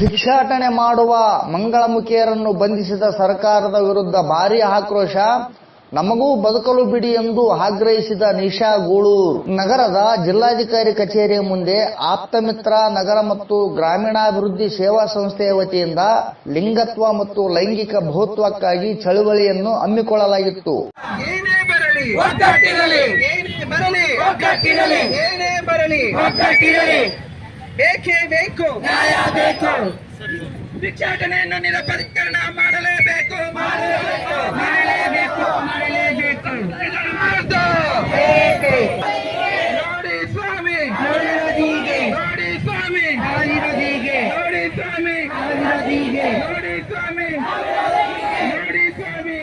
ಭಿಕ್ಷಾಟನೆ ಮಾಡುವ ಮಂಗಳಮುಖಿಯರನ್ನು ಬಂಧಿಸಿದ ಸರ್ಕಾರದ ವಿರುದ್ಧ ಭಾರಿ ಆಕ್ರೋಶ, ನಮಗೂ ಬದುಕಲು ಬಿಡಿ ಎಂದು ಆಗ್ರಹಿಸಿದ ನಿಶಾ ಗೂಳೂರು. ನಗರದ ಜಿಲ್ಲಾಧಿಕಾರಿ ಕಚೇರಿಯ ಮುಂದೆ ಆಪ್ತಮಿತ್ರ ನಗರ ಮತ್ತು ಗ್ರಾಮೀಣಾಭಿವೃದ್ಧಿ ಸೇವಾ ಸಂಸ್ಥೆಯ ವತಿಯಿಂದ ಲಿಂಗತ್ವ ಮತ್ತು ಲೈಂಗಿಕ ಬಹುತ್ವಕ್ಕಾಗಿ ಚಳುವಳಿಯನ್ನು ಹಮ್ಮಿಕೊಳ್ಳಲಾಗಿತ್ತು. ಬರಲಿ ಬೇಕೇ ಬೇಕು. ನ್ಯಾಯ ಬೇಕು. ಭಿಕ್ಷಾಟನೆಯನ್ನು ನಿರಪರೀಕರಣ ಮಾಡಲೇಬೇಕು. ಮಾಡಲೇಬೇಕು. ಮಾಡಲೇಬೇಕು. ಮಾಡಲೇಬೇಕು. ನೋಡಿ ಸ್ವಾಮಿ. ನೋಡಿ ಸ್ವಾಮಿ. ನೋಡಿ ಸ್ವಾಮಿ ನೋಡಿ ಸ್ವಾಮಿ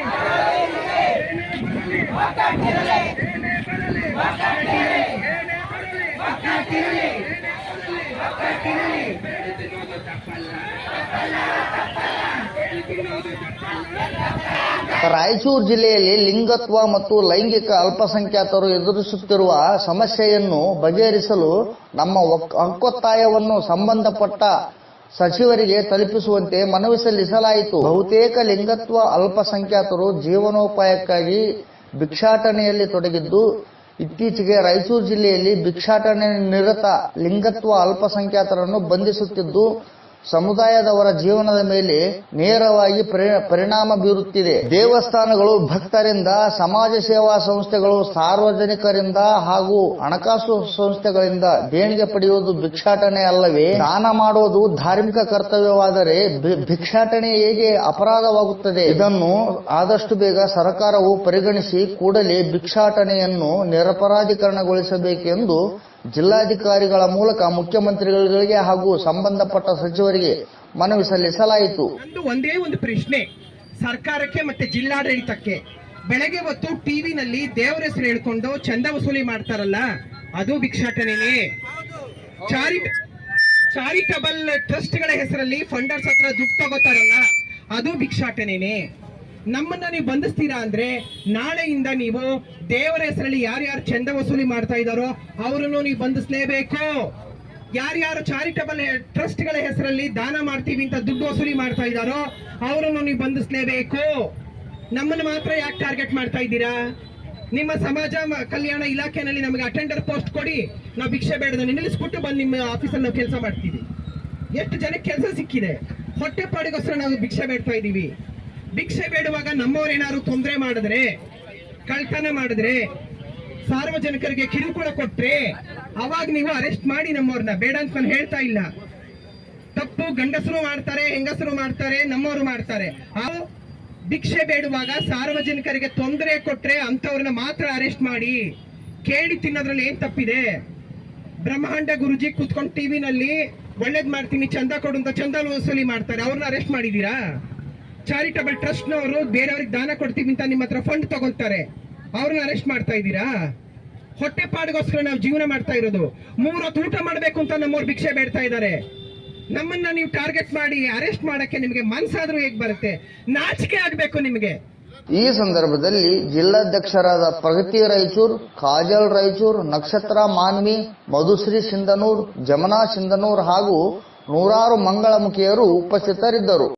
ಏನೇ ಬರಲಿ ಏನೇ ಬರಲಿ ರಾಯಚೂರು ಜಿಲ್ಲೆಯಲ್ಲಿ ಲಿಂಗತ್ವ ಮತ್ತು ಲೈಂಗಿಕ ಅಲ್ಪಸಂಖ್ಯಾತರು ಎದುರಿಸುತ್ತಿರುವ ಸಮಸ್ಯೆಯನ್ನು ಬಗೆಹರಿಸಲು ನಮ್ಮ ಹಕ್ಕೊತ್ತಾಯವನ್ನು ಸಂಬಂಧಪಟ್ಟ ಸಚಿವರಿಗೆ ತಲುಪಿಸುವಂತೆ ಮನವಿ ಸಲ್ಲಿಸಲಾಯಿತು. ಬಹುತೇಕ ಲಿಂಗತ್ವ ಅಲ್ಪಸಂಖ್ಯಾತರು ಜೀವನೋಪಾಯಕ್ಕಾಗಿ ಭಿಕ್ಷಾಟನೆಯಲ್ಲಿ ತೊಡಗಿದ್ದು, ಇತ್ತೀಚೆಗೆ ರಾಯಚೂರು ಜಿಲ್ಲೆಯಲ್ಲಿ ಭಿಕ್ಷಾಟನೆ ನಿರತ ಲಿಂಗತ್ವ ಅಲ್ಪಸಂಖ್ಯಾತರನ್ನು ಬಂಧಿಸುತ್ತಿದ್ದು ಸಮುದಾಯದವರ ಜೀವನದ ಮೇಲೆ ನೇರವಾಗಿ ಪರಿ- ಪರಿಣಾಮ ಬೀರುತ್ತಿದೆ. ದೇವಸ್ಥಾನಗಳು ಭಕ್ತರಿಂದ, ಸಮಾಜ ಸೇವಾ ಸಂಸ್ಥೆಗಳು ಸಾರ್ವಜನಿಕರಿಂದ ಹಾಗೂ ಹಣಕಾಸು ಸಂಸ್ಥೆಗಳಿಂದ ದೇಣಿಗೆ ಪಡೆಯುವುದು ಭಿಕ್ಷಾಟನೆ ಅಲ್ಲವೇ? ದಾನ ಮಾಡುವುದು ಧಾರ್ಮಿಕ ಕರ್ತವ್ಯವಾದರೆ ಭಿಕ್ಷಾಟನೆ ಹೇಗೆ ಅಪರಾಧವಾಗುತ್ತದೆ? ಇದನ್ನು ಆದಷ್ಟು ಬೇಗ ಸರ್ಕಾರವು ಪರಿಗಣಿಸಿ ಕೂಡಲೇ ಭಿಕ್ಷಾಟನೆಯನ್ನು ನಿರಪರಾಧೀಕರಣಗೊಳಿಸಬೇಕೆಂದು ಜಿಲ್ಲಾಧಿಕಾರಿಗಳ ಮೂಲಕ ಮುಖ್ಯಮಂತ್ರಿಗಳಿಗೆ ಹಾಗೂ ಸಂಬಂಧಪಟ್ಟ ಸಚಿವರಿಗೆ ಮನವಿ ಸಲ್ಲಿಸಲಾಯಿತು. ಒಂದೇ ಒಂದು ಪ್ರಶ್ನೆ, ಸರ್ಕಾರಕ್ಕೆ ಮತ್ತೆ ಜಿಲ್ಲಾಡಳಿತಕ್ಕೆ. ಬೆಳಗ್ಗೆ ಹೊತ್ತು ಟಿವಿನಲ್ಲಿ ದೇವರ ಹೆಸರು ಹೇಳ್ಕೊಂಡು ಚಂದ ವಸೂಲಿ ಮಾಡ್ತಾರಲ್ಲ, ಅದು ಭಿಕ್ಷಾಟನೆನೇ. ಚಾರಿ ಟ್ರಸ್ಟ್ಗಳ ಹೆಸರಲ್ಲಿ ಫಂಡರ್ಸ್ ಹತ್ರ ದುಡ್ಡು ತಗೋತಾರಲ್ಲ, ಅದು ಭಿಕ್ಷಾಟನೆನೇ. ನಮ್ಮನ್ನ ನೀವು ಬಂಧಿಸ್ತೀರಾ ಅಂದ್ರೆ, ನಾಳೆಯಿಂದ ನೀವು ದೇವರ ಹೆಸರಲ್ಲಿ ಯಾರ್ಯಾರು ಚಂದ ವಸೂಲಿ ಮಾಡ್ತಾ ಇದ್ದಾರೋ, ಅವರನ್ನು ನೀವು ಬಂಧಿಸಲೇಬೇಕು. ಯಾರ್ಯಾರು ಚಾರಿಟಬಲ್ ಟ್ರಸ್ಟ್ಗಳ ಹೆಸರಲ್ಲಿ ದಾನ ಮಾಡ್ತೀವಿ ಅಂತ ದುಡ್ಡು ವಸೂಲಿ ಮಾಡ್ತಾ ಇದ್ದಾರೋ, ಅವರನ್ನು ನೀವು ಬಂಧಿಸಲೇಬೇಕು. ನಮ್ಮನ್ನು ಮಾತ್ರ ಯಾಕೆ ಟಾರ್ಗೆಟ್ ಮಾಡ್ತಾ ಇದ್ದೀರಾ? ನಿಮ್ಮ ಸಮಾಜ ಕಲ್ಯಾಣ ಇಲಾಖೆನಲ್ಲಿ ನಮಗೆ ಅಟೆಂಡರ್ ಪೋಸ್ಟ್ ಕೊಡಿ. ನಾವು ಭಿಕ್ಷೆ ಬೇಡದ ನಿಲ್ಲಿಸ್ಬಿಟ್ಟು ಬಂದು ನಿಮ್ಮ ಆಫೀಸಲ್ಲಿ ನಾವು ಕೆಲಸ ಮಾಡ್ತೀವಿ. ಎಷ್ಟು ಜನಕ್ಕೆ ಕೆಲಸ ಸಿಕ್ಕಿದೆ? ಹೊಟ್ಟೆ ಪಾಡಿಗೋಸ್ಕರ ನಾವು ಭಿಕ್ಷೆ ಬೇಡ್ತಾ ಇದ್ದೀವಿ. ಭಿಕ್ಷೆ ಬೇಡುವಾಗ ನಮ್ಮವರೇನಾದ್ರು ತೊಂದರೆ ಮಾಡಿದ್ರೆ, ಕಳ್ತನ ಮಾಡಿದ್ರೆ, ಸಾರ್ವಜನಿಕರಿಗೆ ಕಿರುಕುಳ ಕೊಟ್ರೆ ಅವಾಗ ನೀವು ಅರೆಸ್ಟ್ ಮಾಡಿ ನಮ್ಮವ್ರನ್ನ. ಬೇಡ ಅಂತ ನಾನು ಹೇಳ್ತಾ ಇಲ್ಲ. ತಪ್ಪು ಗಂಡಸರು ಮಾಡ್ತಾರೆ, ಹೆಂಗಸರು ಮಾಡ್ತಾರೆ, ನಮ್ಮವರು ಮಾಡ್ತಾರೆ. ಆ ಭಿಕ್ಷೆ ಬೇಡುವಾಗ ಸಾರ್ವಜನಿಕರಿಗೆ ತೊಂದರೆ ಕೊಟ್ರೆ ಅಂತವ್ರನ್ನ ಮಾತ್ರ ಅರೆಸ್ಟ್ ಮಾಡಿ. ಕೇಳಿ ತಿನ್ನೋದ್ರಲ್ಲಿ ಏನ್ ತಪ್ಪಿದೆ? ಬ್ರಹ್ಮಾಂಡ ಗುರುಜಿ ಕೂತ್ಕೊಂಡು ಟಿವಿನಲ್ಲಿ ಒಳ್ಳೇದ್ ಮಾಡ್ತೀನಿ, ಚಂದ ಕೊಡು ಅಂತ ಚಂದ ವಸೂಲಿ ಮಾಡ್ತಾರೆ. ಅವ್ರನ್ನ ಅರೆಸ್ಟ್ ಮಾಡಿದೀರಾ? ಚಾರಿಟಬಲ್ ಟ್ರಸ್ಟ್ ನವರು ಬೇರೆಯವ್ರಿಗೆ ದಾನ ಕೊಡ್ತೀವಿ ಅಂತ ನಿಮ್ಮ ಹತ್ರ ಫಂಡ್ ತಗೊಂತಾರೆ. ಅವ್ರನ್ನ ಅರೆಸ್ಟ್ ಮಾಡ್ತಾ ಇದ್ದೀರಾ ಹೊಟ್ಟೆ ಪಾಡಿಗೋಸ್ಕರ ನಾವು ಜೀವನ ಮಾಡ್ತಾ ಇರೋದು. ಮೂರ ಊಟ ಮಾಡಬೇಕು ಅಂತ ನಮ್ಮವ್ರು ಭಿಕ್ಷೆ ಬೇಡ್ತಾ ಇದ್ದಾರೆ. ನಮ್ಮನ್ನ ನೀವು ಟಾರ್ಗೆಟ್ ಮಾಡಿ, ಅರೆಸ್ಟ್ ಮಾಡಕ್ಕೆ ನಿಮಗೆ ಮನ್ಸಾದ್ರೂ ಹೇಗೆ ಬರುತ್ತೆ? ನಾಚಿಕೆ ಆಗ್ಬೇಕು ನಿಮಗೆ. ಈ ಸಂದರ್ಭದಲ್ಲಿ ಜಿಲ್ಲಾಧ್ಯಕ್ಷರಾದ ಪ್ರಗತಿ ರಾಯಚೂರ್, ಕಾಜಲ್ ರಾಯಚೂರ್, ನಕ್ಷತ್ರ ಮಾನ್ವಿ, ಮಧುಶ್ರೀ ಸಿಂಧನೂರ್, ಜಮನಾ ಸಿಂಧನೂರ್ ಹಾಗೂ ನೂರಾರು ಮಂಗಳಮುಖಿಯರು ಉಪಸ್ಥಿತರಿದ್ದರು.